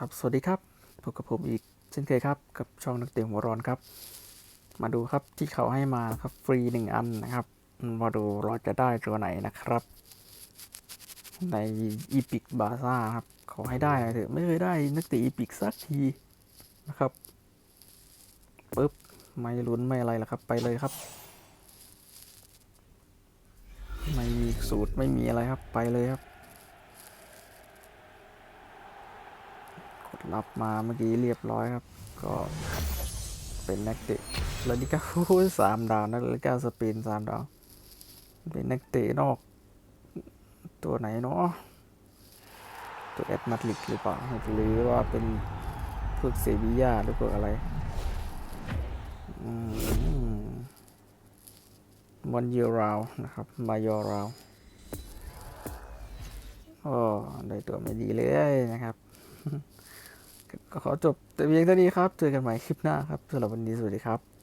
ครับ สวัสดีครับ พบกับผมอีกเช่นเคยครับ กับช่องนักเตะหัวร้อนครับ มาดูครับที่เขาให้มาครับฟรีหนึ่งอันนะครับ มาดูเราจะได้ตัวไหนนะครับ ในอีพิกบาซ่าครับ ขอให้ได้เถอะไม่เคยได้นักเตะอีพิกสักทีนะครับปึ๊บไม่ลุ้นไม่อะไรละครับ ไปเลยครับ ไม่มีสูตรไม่มีอะไรครับไปเลยครับ กด รับมาเมื่อกี้เรียบร้อยครับ ก็เป็นนักเตะลาลิกาโอ้ยสามดาวนะลาลิกาสเปนสามดาว เป็นนักเตะนอก ตัวไหนเนาะตัวแอดมาดริดหรือเปล่าหรือว่าเป็นพวกเซบียาหรือพวกอะไรมวันเยอราวนะครับมายอราวโอ้ได้ตัวไม่ดีเลยนะครับ ขอจบแต่เพียงเท่านี้ครับ เจอกันใหม่คลิปหน้าครับสำหรับวันนี้สวัสดีครับ